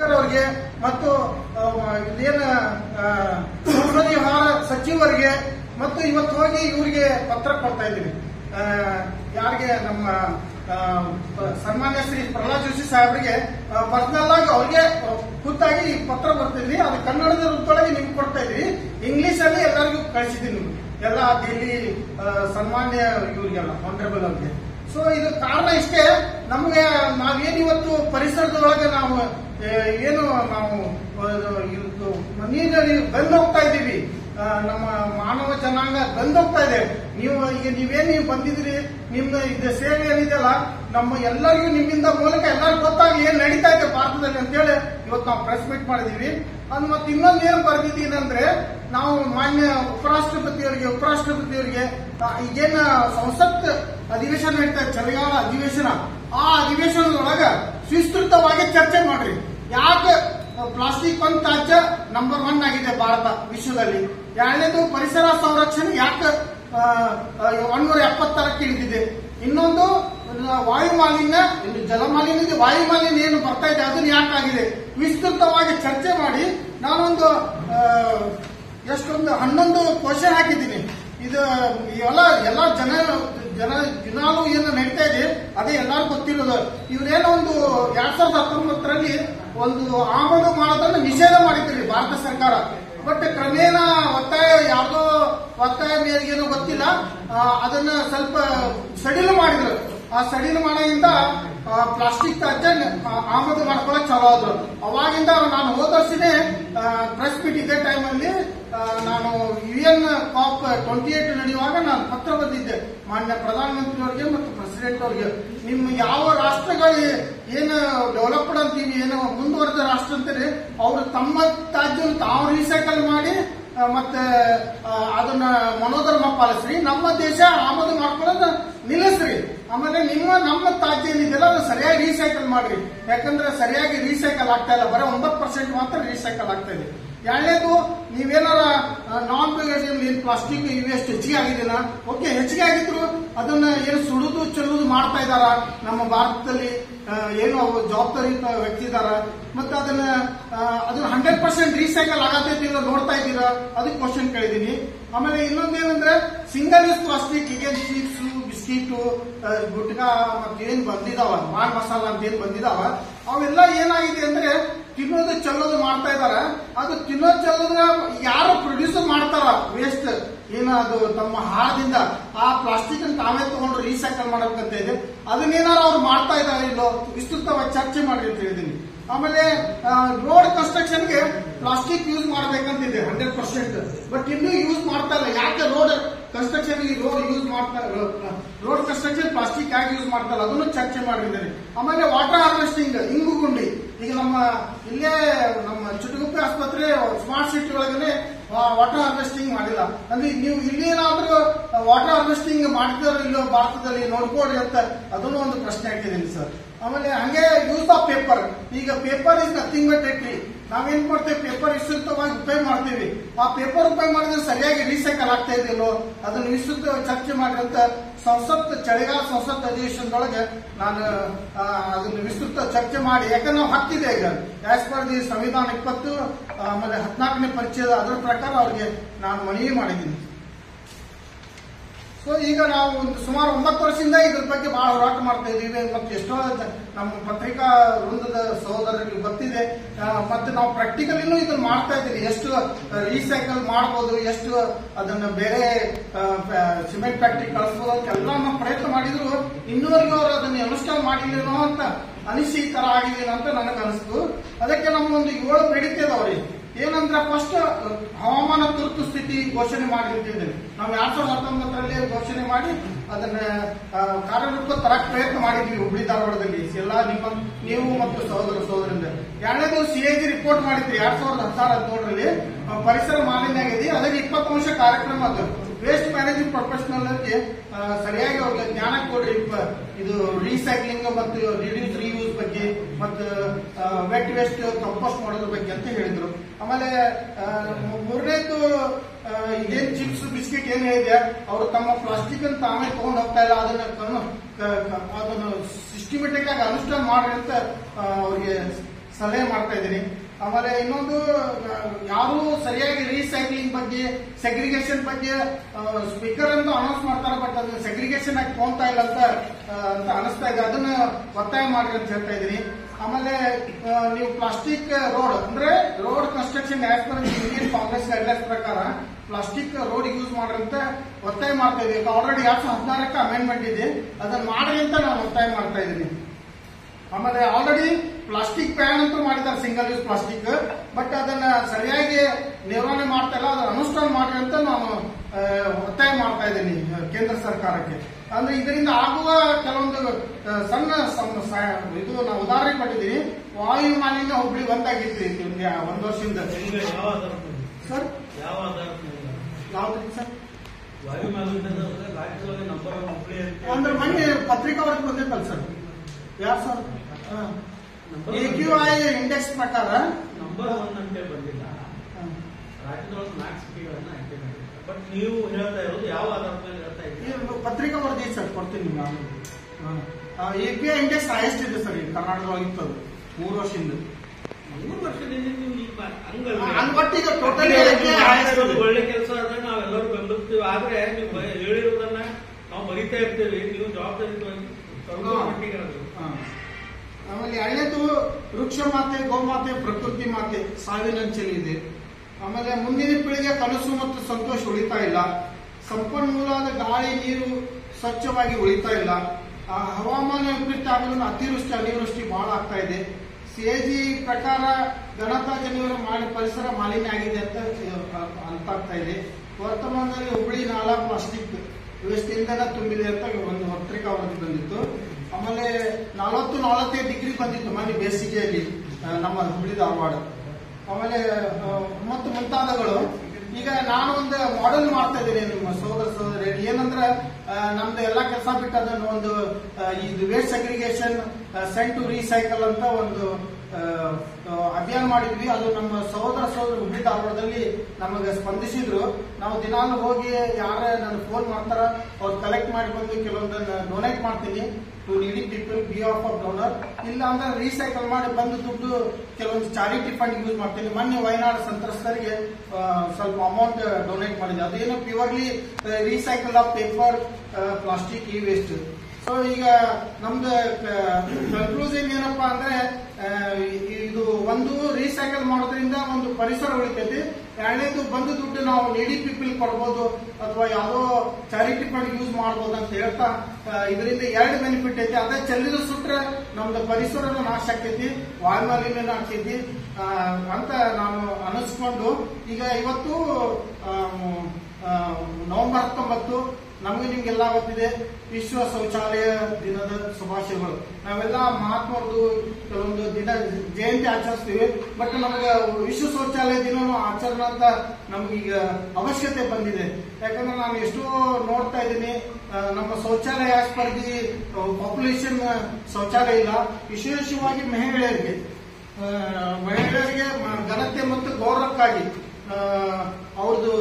Speaker ಅವರಿಗೆ ಮತ್ತು ಇಲ್ಲೇನ ಸಂಸದೀಯ ವ್ಯವಹಾರ ಸಚಿವರಿಗೆ ಮತ್ತು ಇವತ್ತು ಹೋಗಿ ಇವರಿಗೆ ಪತ್ರ ಕೊಡ್ತಾ ಇದ್ದೀವಿ ಆ, ಯಾರಿಗೆ ನಮ್ಮ ಸನ್ಮಾನ್ಯ ಶ್ರೀ ಪ್ರಹ್ಲಾದ್ ಜೋಶಿ ಸಾಹೇಬರಿಗೆ ಪರ್ಸನಲ್ ಆಗಿ ಅವ್ರಿಗೆ ಖುದ್ದಾಗಿ ಪತ್ರ ಬರ್ತಿದ್ವಿ ಅದು ಕನ್ನಡದ ರೂಪದೊಳಗೆ ನಿಮ್ಗೆ ಕೊಡ್ತಾ ಇದ್ವಿ ಇಂಗ್ಲಿಷ್ ಅಲ್ಲಿ ಎಲ್ಲರಿಗೂ ಕಳಿಸಿದ್ದೀನಿ ಎಲ್ಲ ದಿಲ್ಲಿ ಸನ್ಮಾನ್ಯ ಇವರಿಗೆಲ್ಲ ಆನರೇಬಲ್ ಅವ್ರಿಗೆ. ಸೊ ಇದು ಕಾರಣ ಇಷ್ಟೇ. ನಮಗೆ ನಾವೇನಿವತ್ತು ಪರಿಸರದೊಳಗೆ ನಾವು ಏನು ನಾವು ನೀರಿನಲ್ಲಿ ಬಂದೋಗ್ತಾ ಇದ್ದೀವಿ. ನಮ್ಮ ಮಾನವ ಜನಾಂಗ ಬಂದು ಹೋಗ್ತಾ ಇದೆ. ನೀವು, ಈಗ ನೀವೇನ್ ನೀವು ಬಂದಿದ್ರಿ ನಿಮ್ಮ ಇದು ಸೇವೆ ಏನಿದೆಯಲ್ಲ, ನಮ್ಮ ಎಲ್ಲರಿಗೂ ನಿಮ್ಮಿಂದ ಮೂಲಕ ಎಲ್ಲರಿಗೂ ಗೊತ್ತಾಗ್ಲಿ ಏನ್ ನಡೀತಾ ಇದೆ ಭಾರತದಲ್ಲಿ ಅಂತೇಳಿ ಇವತ್ತು ನಾವು ಪ್ರೆಸ್ ಮೀಟ್ ಮಾಡಿದೀವಿ ಅದು ಮತ್ತೆ ಇನ್ನೊಂದು ಏನು ಬರ್ದಿದ್ದೀನಿ ಅಂದ್ರೆ ನಾವು ಮಾನ್ಯ ಉಪರಾಷ್ಟ್ರಪತಿಯವರಿಗೆ ಉಪರಾಷ್ಟ್ರಪತಿಯವರಿಗೆ ಈಗೇನ ಸಂಸತ್ ಅಧಿವೇಶನ ನಡೀತಾ ಚಳಿಗಾಲ ಅಧಿವೇಶನ, ಆ ಅಧಿವೇಶನದೊಳಗ ವಿಸ್ತೃತವಾಗಿ ಚರ್ಚೆ ಮಾಡ್ರಿ. ಯಾಕೆ ಪ್ಲಾಸ್ಟಿಕ್ ಒಂದು ತ್ಯಾಜ್ಯ ನಂಬರ್ ಒನ್ ಆಗಿದೆ ಭಾರತ ವಿಶ್ವದಲ್ಲಿ. ಎರಡನೇದು ಪರಿಸರ ಸಂರಕ್ಷಣೆ ಯಾಕೆ ಒಂದೂರ ಎಪ್ಪತ್ತರಕ್ಕೆ ಇಳಿದಿದೆ. ಇನ್ನೊಂದು ವಾಯು ಮಾಲಿನ್ಯ, ಇನ್ನು ಜಲ ಮಾಲಿನ್ಯ ವಾಯು ಮಾಲಿನ್ಯ ಏನು ಬರ್ತಾ ಇದೆ ಯಾಕೆ ಯಾಕಾಗಿದೆ ವಿಸ್ತೃತವಾಗಿ ಚರ್ಚೆ ಮಾಡಿ ನಾನೊಂದು ಎಷ್ಟೊಂದು ಹನ್ನೊಂದು ಕ್ವಶನ್ ಹಾಕಿದ್ದೀನಿ. ಇದು ಎಲ್ಲ ಎಲ್ಲ ಜನ ಜನ ದಿನಾಲೂ ಏನು ನಡೀತಾ ಇದೆ ಅದೇ ಎಲ್ಲಾರು ಗೊತ್ತಿರೋದು. ಇವ್ರೇನೋ ಒಂದು ಎರಡ್ ಸಾವಿರದ ಹತ್ತೊಂಬತ್ತರಲ್ಲಿ ಒಂದು ಆಮದು ಮಾಡೋದನ್ನ ನಿಷೇಧ ಮಾಡಿದ್ರಿ ಭಾರತ ಸರ್ಕಾರ. ಬಟ್ ಕ್ರಮೇಣ ಒತ್ತಾಯ ಯಾವ್ದೋ ಒತ್ತಾಯ ಮೇರೆಗೇನೋ ಗೊತ್ತಿಲ್ಲ. ಅದನ್ನ ಸ್ವಲ್ಪ ಸಡಿಲು ಮಾಡಿದ್ರು. ಆ ಸಡಿಲು ಮಾಡೋದ್ರಿಂದ ಪ್ಲಾಸ್ಟಿಕ್ ತ್ಯಾಜ್ಯ ಆಮದು ಮಾಡ್ಕೊಳಕ್ ಚಲೋ ಆದ್ರು. ಅವಾಗಿಂದ ನಾನು ಹೋದ ವರ್ಷನೇ ಪ್ರೆಸ್ ಮೀಟ್ ಇದ್ದ ಟೈಮಲ್ಲಿ ನಾನು U N COP twenty eight ನಡೆಯುವಾಗ ನಾನು ಪತ್ರ ಬಂದಿದ್ದೆ ಮಾನ್ಯ ಪ್ರಧಾನಮಂತ್ರಿಯವರಿಗೆ ಮತ್ತು ಪ್ರೆಸಿಡೆಂಟ್ ಅವ್ರಿಗೆ, ನಿಮ್ಮ ಯಾವ ರಾಷ್ಟ್ರಗಳು ಏನು ಡೆವಲಪ್ಡ್ ಅಂತೀವಿ ಏನು ಮುಂದುವರೆದ ರಾಷ್ಟ್ರ ಅಂತೀರಿ, ಅವರು ತಮ್ಮ ತಾಜ್ಯ ತಾವು ರೀಸೈಕಲ್ ಮಾಡಿ ಮತ್ತೆ ಅದನ್ನ ಮನೋಧರ್ಮ ಪಾಲಿಸ್ರಿ, ನಮ್ಮ ದೇಶ ಆಮದು ಮಾಡ್ಕೊಳ್ಳೋದು ನಿಲ್ಲಿಸ್ರಿ. ಆಮೇಲೆ ನಿಮ್ಮ, ನಮ್ಮ ತಾಜ್ಯ ಏನಿದೆಯಲ್ಲ ಅದು ಸರಿಯಾಗಿ ರೀಸೈಕಲ್ ಮಾಡ್ರಿ. ಯಾಕಂದ್ರೆ ಸರಿಯಾಗಿ ರೀಸೈಕಲ್ ಆಗ್ತಾ ಇಲ್ಲ, ಬರೀ ಒಂಬತ್ತು ಪರ್ಸೆಂಟ್ ಮಾತ್ರ ರೀಸೈಕಲ್ ಆಗ್ತಾ ಇದೆ. ಎರಡನೇದು, ನೀವೇನಾರ ನಾನ್ ಏನ್ ಪ್ಲಾಸ್ಟಿಕ್ ಇವು ಎಷ್ಟು ಹೆಚ್ಚಿಗೆ ಆಗಿದೆಯಲ್ಲ ಓಕೆ ಹೆಚ್ಚಿಗೆ ಆಗಿದ್ರು ಅದನ್ನ ಏನು ಸುಡುದು ಚೆಲ್ಲುದು ಮಾಡ್ತಾ ಇದಾರ ನಮ್ಮ ಭಾರತದಲ್ಲಿ ಏನು ಅವರು ಜವಾಬ್ದಾರಿ ವ್ಯಕ್ತಿ ಇದಾರ ಮತ್ತೆ ಅದನ್ನ ಅದನ್ನ ಹಂಡ್ರೆಡ್ ಪರ್ಸೆಂಟ್ ರೀಸೈಕಲ್ ಆಗತೈತಿ ನೋಡ್ತಾ ಇದ್ದೀರಾ? ಅದಕ್ಕೆ ಕ್ವಶನ್ ಕೇಳಿದೀನಿ ಆಮೇಲೆ ಇನ್ನೊಂದೇನಂದ್ರೆ ಸಿಂಗಲ್ ಯೂಸ್ ಪ್ಲಾಸ್ಟಿಕ್ ಈಗ ಚಿಪ್ಸ್ ಬಿಸ್ಕಿಟು ಗುಟ್ಕಾ ಮತ್ತೆ ಏನ್ ಬಂದಿದಾವ? ಮಾಡ್ ಮಸಾಲ ಅಂತ ಏನ್ ಬಂದಿದಾವ? ಅವೆಲ್ಲ ಏನಾಗಿದೆ ಅಂದ್ರೆ ತಿನ್ನೋದು ಚೆಲ್ಲೋದು ಮಾಡ್ತಾ ಇದಾರ. ಅದು ತಿನ್ನೋದು ಚಲೋದ ಯಾರು ಪ್ರೊಡ್ಯೂಸ್ ಮಾಡ್ತಾರ? ವೇಸ್ಟ್ ಏನ ಅದು ತಮ್ಮ ಆಹಾರದಿಂದ ಆ ಪ್ಲಾಸ್ಟಿಕ್ ಅನ್ನು ತಾವೇ ತಗೊಂಡು ರೀಸೈಕಲ್ ಮಾಡಬೇಕಂತ ಇದೆ. ಅದನ್ನೇನಾರ ಅವ್ರು ಮಾಡ್ತಾ ಇದಾರೆ ಇಲ್ಲೋ? ವಿಸ್ತೃತವಾಗಿ ಚರ್ಚೆ ಮಾಡಿ ಅಂತ ಹೇಳಿದೀನಿ. ಆಮೇಲೆ ರೋಡ್ ಕನ್ಸ್ಟ್ರಕ್ಷನ್ಗೆ ಪ್ಲಾಸ್ಟಿಕ್ ಯೂಸ್ ಮಾಡ್ಬೇಕಂತಿದೆ ಹಂಡ್ರೆಡ್ ಪರ್ಸೆಂಟ್ ಬಟ್ ಇನ್ನೂ ಯೂಸ್ ಮಾಡ್ತಾ ಇಲ್ಲ. ಯಾಕೆ ರೋಡ್ ಕನ್ಸ್ಟ್ರಕ್ಷನ್ ರೋಡ್ ಯೂಸ್ ಮಾಡ್ತಾ ರೋಡ್ ಕನ್ಸ್ಟ್ರಕ್ಷನ್ ಪ್ಲಾಸ್ಟಿಕ್ ಯಾಕೆ ಯೂಸ್ ಮಾಡ್ತಾರೆ, ಅದನ್ನು ಚರ್ಚೆ ಮಾಡಿದ್ದಾರೆ. ಆಮೇಲೆ ವಾಟರ್ ಹಾರ್ವೆಸ್ಟಿಂಗ್ ಇಂಗು ಗುಂಡಿ ಈಗ ನಮ್ಮ ಇಲ್ಲೇ ನಮ್ಮ ಚುಟುಗುಪ್ಪೆ ಆಸ್ಪತ್ರೆ ಸ್ಮಾರ್ಟ್ ಸಿಟಿ ಒಳಗನೆ ವಾಟರ್ ಹಾರ್ವೆಸ್ಟಿಂಗ್ ಮಾಡಿಲ್ಲ. ಅಂದ್ರೆ ನೀವು ಇಲ್ಲೇನಾದ್ರೂ ವಾಟರ್ ಹಾರ್ವೆಸ್ಟಿಂಗ್ ಮಾಡ್ತಾರೋ ಇಲ್ಲೋ ಭಾರತದಲ್ಲಿ ನೋಡ್ಕೊಡಿ ಅಂತ ಅದನ್ನು ಒಂದು ಪ್ರಶ್ನೆ ಹಾಕಿದ್ದೀನಿ ಸರ್. ಆಮೇಲೆ ಹಂಗೆ ಯೂಸ್ ಆಫ್ ಪೇಪರ್ ಈಗ ಪೇಪರ್ ಇಸ್ ನಥಿಂಗ್ ಬಟ್ ಎಟ್ರಿ ನಾವೇನ್ ಮಾಡ್ತೇವೆ? ಪೇಪರ್ ವಿಸ್ತೃತವಾಗಿ ಉಪಯೋಗ ಮಾಡ್ತೀವಿ. ಆ ಪೇಪರ್ ಉಪಯೋಗ ಮಾಡಿದ್ರೆ ಸರಿಯಾಗಿ ರೀಸೈಕಲ್ ಆಗ್ತಾ ಇದೆಯಲ್ಲೋ? ಅದನ್ನ ವಿಸ್ತೃತ ಚರ್ಚೆ ಮಾಡಿದಂತ ಸಂಸತ್, ಚಳಿಗಾಲ ಸಂಸತ್ ಅಧಿವೇಶನದೊಳಗೆ ನಾನು ಅದನ್ನ ವಿಸ್ತೃತ ಚರ್ಚೆ ಮಾಡಿ, ಯಾಕಂದ್ರೆ ನಾವು ಹಕ್ಕಿದೆ ಈಗ. ಆಸ್ ಪರ್ ದಿ ಸಂವಿಧಾನ ಇಪ್ಪತ್ತು, ಆಮೇಲೆ ಹದಿನಾಲ್ಕನೇ ಪರಿಚಯದ ಅದರ ಪ್ರಕಾರ ಅವ್ರಿಗೆ ನಾನು ಮನವಿ ಮಾಡಿದ್ದೀನಿ. ಸೊ ಈಗ ನಾವು ಒಂದು ಸುಮಾರು ಒಂಬತ್ತು ವರ್ಷದಿಂದ ಇದ್ರ ಬಗ್ಗೆ ಬಹಳ ಹೋರಾಟ ಮಾಡ್ತಾ ಇದ್ದೀವಿ ಮತ್ತು ಎಷ್ಟೋ ನಮ್ಮ ಪತ್ರಿಕಾ ವೃಂದದ ಸಹೋದರರಿಗೆ ಗೊತ್ತಿದೆ. ಮತ್ತೆ ನಾವು ಪ್ರಾಕ್ಟಿಕಲಿನೂ ಇದನ್ನ ಮಾಡ್ತಾ ಇದ್ದೀವಿ. ಎಷ್ಟು ರೀಸೈಕಲ್ ಮಾಡ್ಬೋದು, ಎಷ್ಟು ಅದನ್ನ ಬೇರೆ ಸಿಮೆಂಟ್ ಫ್ಯಾಕ್ಟ್ರಿ ಕಳಿಸ್ಬೋದು ಎಲ್ಲ ನಾವು ಪ್ರಯತ್ನ ಮಾಡಿದ್ರು ಇನ್ನೂವರೆಗೂ ಅವರು ಅದನ್ನ ಅನುಷ್ಠಾನ ಮಾಡಿಲ್ಲೇನೋ ಅಂತ ಅನಿಸಿ ತರ ಆಗಿದೆ ಅಂತ ನನಗೆ ಅನಿಸ್ತು ಅದಕ್ಕೆ ಒಂದು ಏಳು ಬೇಡಿಕೆ ಇದಾವ್ರಿ. ಏನಂದ್ರೆ ಫಸ್ಟ್ ಹವಾಮಾನ ತುರ್ತು ಸ್ಥಿತಿ ಘೋಷಣೆ ಮಾಡಿದ್ದೇವೆ ನಾವು ಎರಡ್ ಸಾವಿರದ ಹತ್ತೊಂಬತ್ತರಲ್ಲಿ ಘೋಷಣೆ ಮಾಡಿ ಅದನ್ನ ಕಾರ್ಯರೂಪ ತರಕ್ ಪ್ರಯತ್ನ ಮಾಡಿದ್ವಿ ಹುಬ್ಳಿ ಧಾರವಾಡದಲ್ಲಿ. ಎಲ್ಲಾ ನಿಮ್ಮ, ನೀವು ಮತ್ತು ಸಹೋದರ ಸಹೋದರಿಂದ. ಎರಡನೇದು ಸಿಎಜಿ ರಿಪೋರ್ಟ್ ಮಾಡಿದ್ರಿ. ಎರಡ್ ಸಾವಿರದ ಹದಿನಾರು ಹದಿನೇಳರಲ್ಲಿ ಪರಿಸರ ಮಾಲಿನ್ಯ ಆಗಿದೆ ಅದಕ್ಕೆ ಇಪ್ಪತ್ತು ವರ್ಷ ಕಾರ್ಯಕ್ರಮ ಅದು. ವೇಸ್ಟ್ ಮ್ಯಾನೇಜ್ಮೆಂಟ್ ಪ್ರೊಫೆಷನಲ್ ಸರಿಯಾಗಿ ಅವ್ರಿಗೆ ಜ್ಞಾನ ಇದು ರೀಸೈಕ್ಲಿಂಗ್ ಮತ್ತು ರಿಡ್ಯೂಸ್ ರೀಯೂಸ್ ಬಗ್ಗೆ ಮತ್ತು ವೆಟ್ ವೇಸ್ಟ್ ಕಂಪೋಸ್ಟ್ ಮಾಡೋದ್ರ ಬಗ್ಗೆ ಅಂತ ಹೇಳಿದ್ರು. ಆಮೇಲೆ ಮೂರನೇದು ಇದೇನ್ ಚಿಪ್ಸ್ ಬಿಸ್ಕೆಟ್ ಏನ್ ಹೇಳಿದೆ ಅವರು ತಮ್ಮ ಪ್ಲಾಸ್ಟಿಕ್ ಅನ್ನು ತಾವೇ ತಗೊಂಡ್ ಹೋಗ್ತಾ ಇಲ್ಲ. ಅದನ್ನ ಅದನ್ನು ಸಿಸ್ಟಮೆಟಿಕ್ ಆಗಿ ಅನುಷ್ಠಾನ ಮಾಡ್ರಿ ಅಂತ ಅವ್ರಿಗೆ ಸಲಹೆ ಮಾಡ್ತಾ ಇದ್ದೀನಿ. ಆಮೇಲೆ ಇನ್ನೊಂದು, ಯಾರು ಸರಿಯಾಗಿ ರೀಸೈಕ್ಲಿಂಗ್ ಬಗ್ಗೆ ಸೆಗ್ರಿಗೇಷನ್ ಬಗ್ಗೆ ಸ್ಪೀಕರ್ ಅಂತ ಅನೌನ್ಸ್ ಮಾಡ್ತಾರೆ ಬಟ್ ಅದು ಸೆಗ್ರಿಗೇಷನ್ ಆಗಿ ತಗೊಂತಾ ಇಲ್ಲ ಅಂತ ಅಂತ ಅನಿಸ್ತಾ ಇದೆ. ಅದನ್ನ ಒತ್ತಾಯ ಮಾಡ್ರಿ ಅಂತ ಹೇಳ್ತಾ ಇದ್ದೀನಿ. ಆಮೇಲೆ ನೀವು ಪ್ಲಾಸ್ಟಿಕ್ ರೋಡ್ ಅಂದ್ರೆ road construction as per Indian Congress guidelines ಪ್ರಕಾರ ಪ್ಲಾಸ್ಟಿಕ್ ರೋಡ್ ಯೂಸ್ ಮಾಡ್ರಿ ಅಂತ ಒತ್ತಾಯ ಮಾಡ್ತಾ ಇದೀವಿ ಆಲ್ರೆಡಿ ಎರಡ್ ಸಾವಿರದ ಹದಿನಾರಕ್ಕೆ ಅಮೆಂಡ್ಮೆಂಟ್ ಇದೆ. ಅದನ್ನ ಮಾಡ್ರಿ ಅಂತ ನಾನು ಒತ್ತಾಯ ಮಾಡ್ತಾ ಇದ್ದೀನಿ. ಆಮೇಲೆ ಆಲ್ರೆಡಿ ಪ್ಲಾಸ್ಟಿಕ್ ಪ್ಯಾನ್ ಅಂತೂ ಮಾಡಿದ್ದಾರೆ ಸಿಂಗಲ್ ಯೂಸ್ ಪ್ಲಾಸ್ಟಿಕ್. ಬಟ್ ಅದನ್ನ ಸರಿಯಾಗಿ ನಿರ್ವಹಣೆ ಮಾಡ್ತಾ ಇಲ್ಲ ಅದನ್ನ ಅನುಷ್ಠಾನ ಮಾಡಿ ಅಂತ ನಾನು ಒತ್ತಾಯ ಮಾಡ್ತಾ ಇದ್ದೀನಿ ಕೇಂದ್ರ ಸರ್ಕಾರಕ್ಕೆ. ಅಂದ್ರೆ ಇದರಿಂದ ಆಗುವ ಕೆಲವೊಂದು ಸಣ್ಣ ಇದು ನಾವು ಉದಾಹರಣೆ ಕೊಟ್ಟಿದ್ದೀವಿ. ವಾಯು ಮಾಲಿನ್ಯ ಹುಬ್ಳಿ ಬಂದಾಗಿತ್ತು ಒಂದು ವರ್ಷದಿಂದ. ಸರ್? ಯಾವ ಯಾವ್ದು ಸರ್? ಅಂದ್ರೆ ಅಂದ್ರೆ ಮೊನ್ನೆ ಪತ್ರಿಕಾ ವರದಿ ಬಂದಿತ್ತಲ್ಲ ಸರ್? ಯಾರು sir? A Q I index ಪ್ರಕಾರ ನಂಬರ್ ಒನ್ ಅಂತ ಬಂದಿಲ್ಲ. ರಾಜ್ಯದೊಳಗೆ ನಾಲ್ಕು ಸಿಟಿಗಳನ್ನ ಆಯ್ಕೆ ಮಾಡಿಲ್ಲ ಬಟ್ ನೀವು ಹೇಳ್ತಾ ಇರೋದು ಯಾವ ಆಧಾರದ ಮೇಲೆ ಹೇಳ್ತಾ ಇದ್ದೀರಿ? ಇದು ಪತ್ರಿಕಾ ವರದಿ ಸರ್ ಕೊಡ್ತೀನಿ ನಾನು. A P I index highest ಇದೆ ಸರ್ ಈಗ ಕರ್ನಾಟಕದೊಳಗೆ ಇತ್ತದು ಮೂರು ವರ್ಷದಿಂದ. ಮೂರು ವರ್ಷದಿಂದ ನೀವು ಈಗ ಹಂಗಲ್ಲ ಹಂಗ್ ಒಟ್ಟಿಗೆ ಟೋಟಲಿ ಒಳ್ಳೆ ಕೆಲಸ ಆದ್ರೆ ನಾವೆಲ್ಲರೂ ಬೆಂಬಲಿಸ್ತೀವಿ ಆದ್ರೆ ನೀವು ಹೇಳಿರೋದನ್ನ ನಾವು ಬರಿತಾ ಇರ್ತೀವಿ. ನೀವು ಜವಾಬ್ದಾರಿ ಮಟ್ಟಿಗೆ ಅದು. ಆಮೇಲೆ ಎರಡನೇದು ವೃಕ್ಷ ಮಾತೆ ಗೋಮಾತೆ ಪ್ರಕೃತಿ ಮಾತೆ ಸಾವಿನಂಚಲಿ ಇದೆ. ಆಮೇಲೆ ಮುಂದಿನ ಪೀಳಿಗೆ ಕನಸು ಮತ್ತು ಸಂತೋಷ ಉಳಿತಾ ಇಲ್ಲ. ಸಂಪನ್ಮೂಲದ ಗಾಳಿ ನೀರು ಸ್ವಚ್ಛವಾಗಿ ಉಳಿತಾ ಇಲ್ಲ. ಆ, ಹವಾಮಾನ ವಿಪರೀತ ಆಗೋದ್ರಿಂದ ಅತಿವೃಷ್ಟಿ ಅನಿವೃಷ್ಟಿ ಬಹಳ ಆಗ್ತಾ ಇದೆ. ಸಿಎಜಿ ಪ್ರಕಾರ ಗಣತಾ ಜನವರ ಮಾಡಿ ಪರಿಸರ ಮಾಲಿನ್ಯ ಆಗಿದೆ ಅಂತ ಅಂತಾಗ್ತಾ ಇದೆ. ವರ್ತಮಾನದಲ್ಲಿ ಹುಬ್ಳಿ ನಾಲಾ ಪ್ಲಾಸ್ಟಿಕ್ ವೇಸ್ಟ್ ಇಂಧನ ತುಂಬಿದೆ ಅಂತ ಒಂದು ಪತ್ರಿಕಾ ವರದಿ ಬಂದಿತ್ತು. ಆಮೇಲೆ ನಲವತ್ತು ನಲವತ್ತೈದು ಡಿಗ್ರಿ ಬಂದಿತ್ತು ಮನೆ ಬೇಸಿಗೆಯಲ್ಲಿ ನಮ್ಮ ಹುಬ್ಳಿ ಧಾರವಾಡ. ಆಮೇಲೆ ಮತ್ತು ಮುಂತಾದಗಳು ಈಗ ನಾನು ಒಂದು ಮಾಡೆಲ್ ಮಾಡ್ತಾ ಇದ್ದೀನಿ ನಿಮ್ಮ ಸೋದರ ಸೋದರಿ ಏನಂದ್ರೆ ನಮ್ದು ಎಲ್ಲಾ ಕೆಲಸ ಬಿಟ್ಟು ಅದನ್ನು ಒಂದು ಇದು waste aggregation sent to recycle ಅಂತ ಒಂದು ಅಭಿಯಾನ ಮಾಡಿದ್ವಿ. ಅದು ನಮ್ಮ ಸಹೋದರ ಸಹೋದರ ಹುಬ್ಳಿ ಧಾರವಾಡದಲ್ಲಿ ನಮಗೆ ಸ್ಪಂದಿಸಿದ್ರು. ನಾವು ದಿನಾಲು ಹೋಗಿ ಯಾರ ನನ್ನ ಫೋನ್ ಮಾಡ್ತಾರ ಅವ್ರು ಕಲೆಕ್ಟ್ ಮಾಡಿ ಕೆಲವೊಂದನ್ನು ಕೆಲವೊಂದನ್ನ ಡೊನೇಟ್ ಮಾಡ್ತೀನಿ. To needy people be of of donor ಇಲ್ಲ ಅಂದ್ರೆ ರೀಸೈಕಲ್ ಮಾಡಿ ಬಂದು ದುಡ್ಡು ಕೆಲವೊಂದು ಚಾರಿಟಿ ಫಂಡ್ ಯೂಸ್ ಮಾಡ್ತೀನಿ. ಮೊನ್ನೆ ವಯನಾಡ್ ಸಂತ್ರಸ್ತರಿಗೆ ಸ್ವಲ್ಪ ಅಮೌಂಟ್ ಡೊನೇಟ್ ಮಾಡಿದೆ ಅದೇನು purely recycle of paper plastic ಈ ವೇಸ್ಟ್ ಸೊ ಈಗ ನಮ್ದು ಕನ್ಕ್ಲೂಷನ್ ಏನಪ್ಪಾ ಅಂದ್ರೆ ಇದು ಒಂದು ರೀಸೈಕಲ್ ಮಾಡೋದ್ರಿಂದ ಒಂದು ಪರಿಸರ ಉಳಿತೈತಿ. ಎರಡನೇದು ಬಂದ ದುಡ್ಡು ನಾವು ನೀಡಿ ಪೀಪಲ್ ಕೊಡ್ಬೋದು ಅಥವಾ ಯಾವುದೋ ಚಾರಿಟಿ ಫಂಡ್ ಯೂಸ್ ಮಾಡ್ಬೋದು ಅಂತ ಹೇಳ್ತಾ ಇದರಿಂದ ಎರಡು ಬೆನಿಫಿಟ್ ಐತಿ. ಅದೇ ಚೆಲ್ಲಿದ ಸುಟ್ರೆ ನಮ್ದು ಪರಿಸರನ ನಾಶ ಆಗ್ತೈತಿ, ವಾಯುಮಾಲಿನ್ಯ ಆಗ್ತೈತಿ. ಅಂತ ನಾನು ಅನಿಸ್ಕೊಂಡು, ಈಗ ಇವತ್ತು ನವೆಂಬರ್ ಹತ್ತೊಂಬತ್ತು ನಮಗೆ ನಿಮ್ಗೆಲ್ಲ ಗೊತ್ತಿದೆ ವಿಶ್ವ ಶೌಚಾಲಯ ದಿನದ ಶುಭಾಶಯಗಳು. ನಾವೆಲ್ಲ ಮಹಾತ್ಮರದು ಕೆಲವೊಂದು ದಿನ ಜಯಂತಿ ಆಚರಿಸ್ತೀವಿ. ಬಟ್ ನಮಗೆ ವಿಶ್ವ ಶೌಚಾಲಯ ದಿನನೂ ಆಚರಣೆ ಅಂತ ನಮಗೀಗ ಅವಶ್ಯಕತೆ ಬಂದಿದೆ. ಯಾಕಂದ್ರೆ ನಾನು ಎಷ್ಟೋ ನೋಡ್ತಾ ಇದ್ದೀನಿ ನಮ್ಮ ಶೌಚಾಲಯ ಆಸ್ ಪರ್ ದಿ ಪಾಪ್ಯುಲೇಷನ್ ಶೌಚಾಲಯ ಇಲ್ಲ. ವಿಶೇಷವಾಗಿ ಮಹಿಳೆಯರಿಗೆ ಮಹಿಳೆಯರಿಗೆ ಘನತೆ ಮತ್ತು ಗೌರವಕ್ಕಾಗಿ ಆ, ಅವ್ರದ್ದು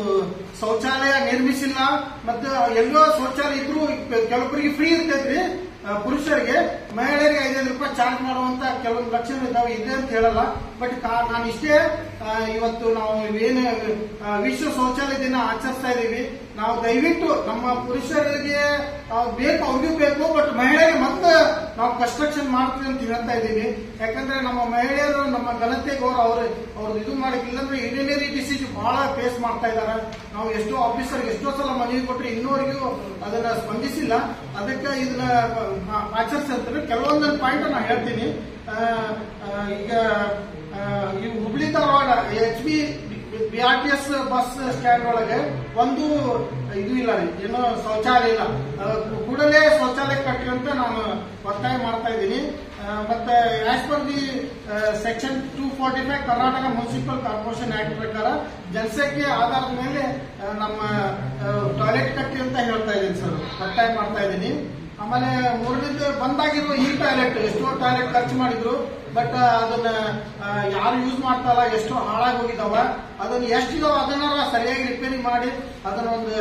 ಶೌಚಾಲಯ ನಿರ್ಮಿಸಿಲ್ಲ ಮತ್ತು ಎಲ್ಲೋ ಶೌಚಾಲಯ ಇದ್ರು ಕೆಲವೊಬ್ಬರಿಗೆ ಫ್ರೀ ಇರ್ತೈತ್ರಿ. ಪುರುಷರಿಗೆ, ಮಹಿಳೆಯರಿಗೆ ಐದೈದು ರೂಪಾಯಿ ಚಾರ್ಜ್ ಮಾಡುವಂತ ಕೆಲವೊಂದು ಲಕ್ಷಣ ಇದಾವೆ. ಇದೆ ಅಂತ ಹೇಳಲ್ಲ. ಬಟ್ ನಾನು ಇಷ್ಟೇ ಇವತ್ತು ನಾವು ಏನು ವಿಶ್ವ ಶೌಚಾಲಯ ದಿನ ಆಚರಿಸ್ತಾ ಇದೀವಿ. ನಾವು ದಯವಿಟ್ಟು ನಮ್ಮ ಪುರುಷರಿಗೆ ಬೇಕು, ಅವ್ರಿಗೂ ಬೇಕು ಬಟ್ ಮಹಿಳೆಯರಿಗೆ ಮತ್ತೆ ನಾವು ಕನ್ಸ್ಟ್ರಕ್ಷನ್ ಮಾಡ್ತೀವಿ ಅಂತ ಹೇಳ್ತಾ ಇದ್ದೀವಿ. ಯಾಕಂದ್ರೆ ನಮ್ಮ ಮಹಿಳೆಯರು ನಮ್ಮ ಘನತೆ ಅವರು ಅವ್ರು ಇದು ಮಾಡಿ ಇಲ್ಲಾಂದ್ರೆ ಇಂಜಿನಿಯರಿ ಡಿಸೀಸ್ ಬಹಳ ಫೇಸ್ ಮಾಡ್ತಾ ಇದ್ದಾರೆ ನಾವು ಎಷ್ಟೋ ಆಫೀಸರ್ ಎಷ್ಟೋ ಸಲ ಮನವಿ ಕೊಟ್ಟರೆ ಇನ್ನೂವರೆಗೂ ಅದನ್ನ ಸ್ಪಂದಿಸಿಲ್ಲ. ಅದಕ್ಕೆ ಇದನ್ನ ಆಚರಿಸ್ತಾರೆ ಕೆಲವೊಂದು ಪಾಯಿಂಟ್ ನಾನು ಹೇಳ್ತೀನಿ. ಈಗ ಈ Hubli Dharwad H B B R T S bus stand ಒಳಗೆ ಒಂದು ಇದು ಇಲ್ಲ ಏನು ಶೌಚಾಲಯ ಇಲ್ಲ. ಕೂಡಲೇ ಶೌಚಾಲಯ ಕಟ್ಟಿ ಅಂತ ನಾನು ಒತ್ತಾಯ ಮಾಡ್ತಾ ಇದ್ದೀನಿ. ಮತ್ತೆ as per the section two forty five Karnataka municipal corporation act ಪ್ರಕಾರ ಜನಸಂಖ್ಯೆ ಆಧಾರದ ಮೇಲೆ ನಮ್ಮ ಟಾಯ್ಲೆಟ್ ಕಟ್ಟಿ ಅಂತ ಹೇಳ್ತಾ ಇದ್ದೀನಿ ಸರ್ ಒತ್ತಾಯ ಮಾಡ್ತಾ ಇದ್ದೀನಿ. ಆಮೇಲೆ ಮೂರನೇದು ಬಂದಾಗಿರೋ ಈ ಟಾಯ್ಲೆಟ್ ಎಷ್ಟೋ ಟಾಯ್ಲೆಟ್ ಖರ್ಚು ಮಾಡಿದ್ರು ಬಟ್ ಅದನ್ನ ಯಾರು ಯೂಸ್ ಮಾಡ್ತಾರ, ಎಷ್ಟೋ ಹಾಳಾಗಿ ಹೋಗಿದಾವ, ಅದನ್ನ ಎಷ್ಟಿದಾವ ಅದನ್ನ ಸರಿಯಾಗಿ ರಿಪೇರಿ ಮಾಡಿ, ಅದನ್ನ ಒಂದು